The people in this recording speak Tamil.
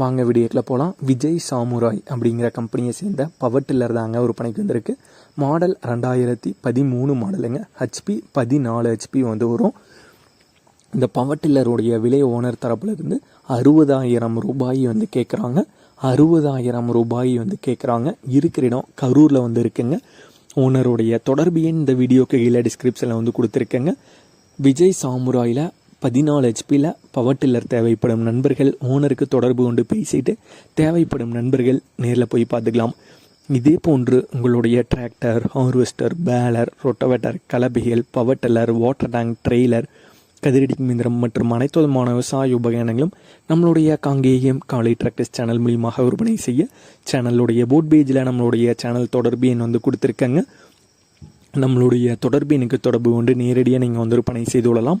வாங்க வீடியோக்கில் போகலாம் விஜய் சாமுராய் அப்படிங்கிற கம்பெனியை சேர்ந்த பவர் டில்லர் தாங்க விற்பனைக்கு வந்திருக்கு. மாடல் ரெண்டாயிரத்தி பதிமூணு மாடலுங்க ஹெச்பி பதினாலு ஹெச்பி வந்து வரும். இந்த பவர் டில்லருடைய விலை ஓனர் தரப்புலேருந்து அறுபதாயிரம் ரூபாய் வந்து கேட்குறாங்க அறுபதாயிரம் ரூபாய் வந்து கேட்குறாங்க இருக்கிற இடம் கரூரில் வந்து இருக்குங்க. ஓனருடைய தொடர்பு எண் இந்த வீடியோக்கு கீழே டிஸ்கிரிப்ஷனில் வந்து கொடுத்துருக்கேங்க. விஜய் சாமுராயில் பதினாலு ஹெச்பியில் பவர் டில்லர் தேவைப்படும் நண்பர்கள் ஓனருக்கு தொடர்பு கொண்டு பேசிட்டு தேவைப்படும் நண்பர்கள் நேரில் போய் பார்த்துக்கலாம். இதே போன்று உங்களுடைய tractor harvester baler rotavator கலப்பைகள் power tiller water tank trailer கதிரடி இயந்திரம் மற்றும் அனைத்து விதமான விவசாய உபகரணங்களும் நம்மளுடைய காங்கேயம் காலை டிராக்டர்ஸ் சேனல் மூலியமாக விற்பனை செய்ய சேனலுடைய போட் பேஜில் நம்மளுடைய சேனல் தொடர்பு எண் வந்து கொடுத்துருக்கேங்க. நம்மளுடைய தொடர்பு எனக்கு தொடர்பு கொண்டு நேரடியாக நீங்கள் வந்து விற்பனை செய்து கொள்ளலாம்.